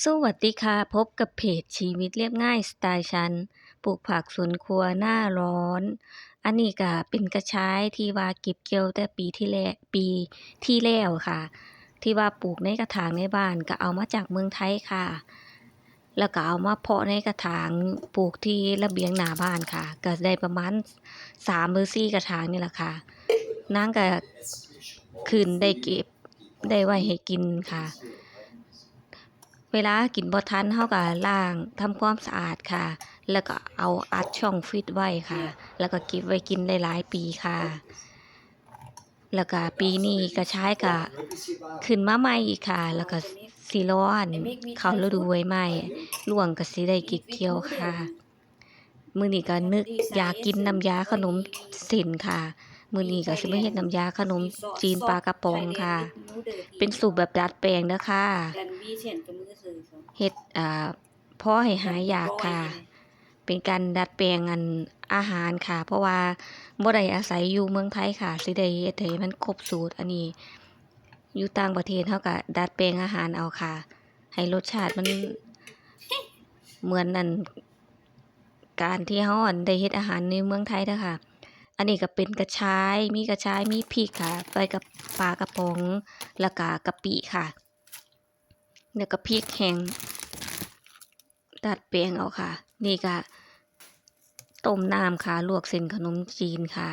สวัสดีค่ะ พบกับเพจชีวิตเรียบง่ายสไตล์ฉันปลูกผักสวนครัวหน้าร้อน อันนี้ก็เป็นกระชายที่ว่าเก็บเกี่ยวแต่ปีที่แล้วปีที่แล้วค่ะ ที่ว่าปลูกในกระถางในบ้านก็เอามาจากเมืองไทยค่ะ แล้วก็เอามาเพาะในกระถางปลูกที่ระเบียงหน้าบ้านค่ะ ก็ได้ประมาณสามหรือสี่กระถางนี่แหละค่ะนางก็ขึ้นได้เก็บได้ไว้ให้กินค่ะ เวลากินบ่ทันเฮาก็ล้างทำความสะอาดค่ะ แล้วก็เอาอัดช่องฟิตไว้ค่ะ แล้วก็เก็บไว้กินหลายปีค่ะ แล้วก็ปีนี้กระชายก็ขึ้นมาใหม่อีกค่ะ แล้วก็สิร้อนเข้าฤดูใบไม้ร่วงก็สิได้ก็บเกี่ยวค่ะมื้อนี้ก็นึกอยากกินน้ำยาขนมส้นค่ะมื้อนี้ก็สิมาเฮ็ดน้ำยาขนมจีนปลากระป๋องค่ะ เป็นสูตรแบบดัดแปลงเด้อค่ะ เฮ็ดอ่าพอให้หายอยากค่ะ เป็นการดัดแปลงอันอาหารค่ะ เพราะว่าบ่ได้อาศัยอยู่เมืองไทยค่ะสิได้เฮ็ดให้มันครบสูตรอันนี้ อยู่ต่างประเทศเฮาก็ดัดแปลงอาหารเอาค่ะ ให้รสชาติมันเหมือนนั่นการที่เฮาอันได้เฮ็ดอาหารในเมืองไทยเด้อค่ะ อันนี้ก็เป็นกระชาย มีกระชาย มีพริกค่ะ ไปกับปลากระป๋องแล้วก็กะปิค่ะ แล้วก็พริกแห้งดัดแปลงเอาค่ะ นี่ก็ต้มน้ำค่ะ ลวกเส้นขนมจีนค่ะ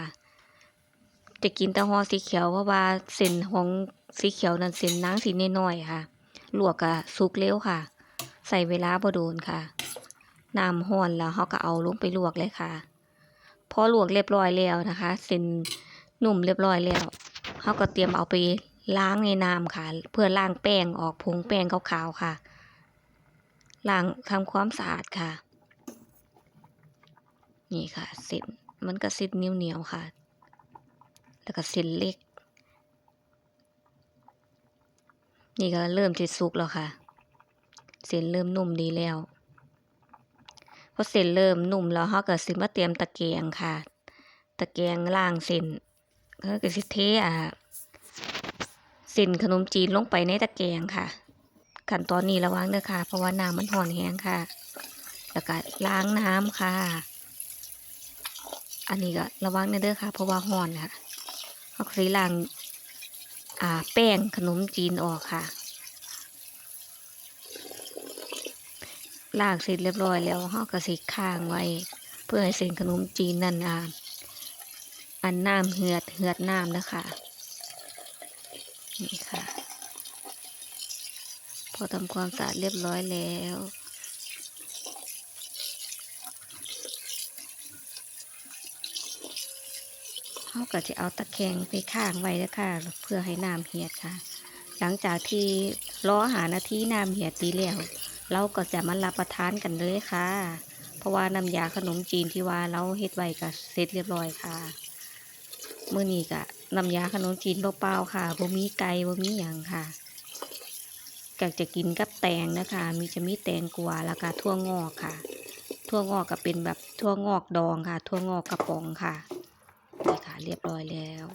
จะกินแต่ห่อสีเขียวเพราะว่าเส้นของสีเขียวนั้นเส้นนางสีน้อยๆค่ะ ลวกก็สุกเร็วค่ะ ใส่เวลาบ่โดนค่ะน้ำร้อนแล้วเราก็เอาลงไปลวกเลยค่ะ พอลวกเรียบร้อยแล้วนะคะ เส้นนุ่มเรียบร้อยแล้วเราก็เตรียมเอาไป ล้างในน้ำค่ะ เพื่อล้างแป้งออกผงแป้งขาวๆค่ะล้างทำความสะอาดค่ะ นี่ค่ะเส้นมันก็เส้นเหนียวๆค่ะ แล้วก็เส้นเล็ก นี่ก็เริ่มจะสุกแล้วค่ะ เส้นเริ่มนุ่มดีแล้วพอเส้นเริ่มนุ่มแล้วเราก็สิมาเตรียมตะแกรงค่ะ ตะแกรงล่างเส้นก็สิเทอ่า เส้นขนมจีนลงไปในตะแกรงค่ะ ขั้นตอนนี้ระวังเด้อค่ะ เพราะว่าน้ำมันห่อนแห้งค่ะ แล้วก็ล้างน้ำค่ะ อันนี้ก็ระวังเด้อค่ะ เพราะว่าห่อนค่ะเอาสีล้างอ่าแป้งขนมจีนออกค่ะลากเสร็จเรียบร้อยแล้วเราก็สิค้างไว้ เพื่อให้เส้นขนมจีนนั่นอ่าอันน้ำเหือดเหือดน้ำนะคะ นี่ค่ะ พอทำความสะอาดเรียบร้อยแล้วเราก็จะเอาตะแคงไปข้างไว้แล้วค่ะ เพื่อให้น้ำเหียดค่ะ หลังจากที่รอหานาทีน้ำเหียดดีแล้ว เราก็จะมารับประทานกันเลยค่ะ เพราะว่าน้ำยาขนมจีนที่ว่าเราเฮ็ดไว้ก็เสร็จเรียบร้อยค่ะ มื้อนี้ก็น้ำยาขนมจีนเปล่าๆค่ะบ่มีไก่บ่มีหยังค่ะก็จะกินกับแตงนะคะ มีจะมีแตงกวาแล้วก็ถั่วงอกค่ะถั่วงอกก็เป็นแบบถั่วงอกดองค่ะถั่วงอกกระป๋องค่ะนี่ค่ะ เรียบร้อยแล้ว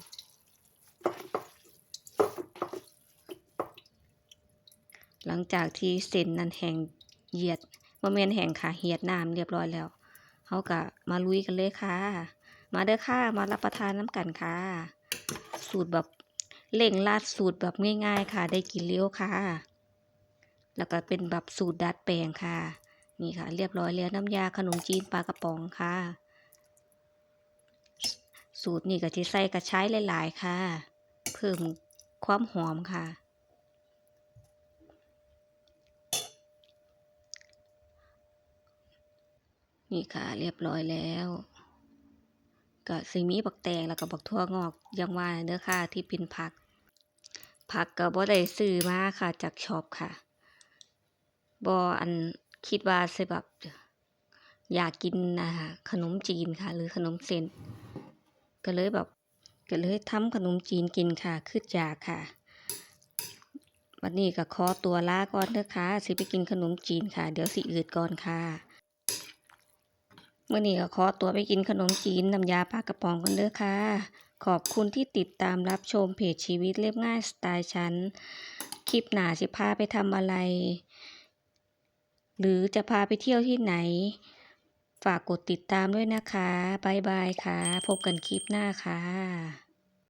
หลังจากที่เส้นนั้นแห้งเหยียดว่าเมนแห้งค่ะเหยียดน้ำเรียบร้อยแล้วเขาก็มาลุยกันเลยค่ะ มาเด้อค่ะ มารับประทานน้ำกันค่ะ สูตรแบบเร่งราดสูตรแบบง่าย ๆ ค่ะ ได้กินเร็วค่ะ แล้วก็เป็นแบบสูตรดัดแปลงค่ะ นี่ค่ะ เรียบร้อยแล้วน้ำยาขนมจีนปลากระป๋องค่ะ สูตรนี่ก็จะใส่กระชายหลาย ๆ ค่ะ เพิ่มความหอมค่ะนี่ค่ะเรียบร้อยแล้ว ก็สิมีบักแตงแล้วก็บักทั่วงอกยังว่าเด้อค่ะที่เป็นผัก ผักก็บ่ได้ซื้อมาค่ะจากช็อปค่ะบ่อันคิดว่าสิแบบอยากกินอ่าขนมจีนค่ะ หรือขนมเส้นก็เลยแบบก็เลยทำขนมจีนกินค่ะคืออยากค่ะวันนี้ก็ขอตัวลาก่อนเด้อค่ะสิไปกินขนมจีนค่ะ เดี๋ยวสิอืดก่อนค่ะ เมื่อนี้ก็ขอตัวไปกินขนมจีนน้ำยาปลากระป๋องกันเด้อค่ะ ขอบคุณที่ติดตามรับชมเพจชีวิตเรียบง่ายสไตล์ฉัน คลิปหนาจะพาไปทำอะไร หรือจะพาไปเที่ยวที่ไหน ฝากกดติดตามด้วยนะคะบ๊ายบายค่ะ พบกันคลิปหน้าค่ะ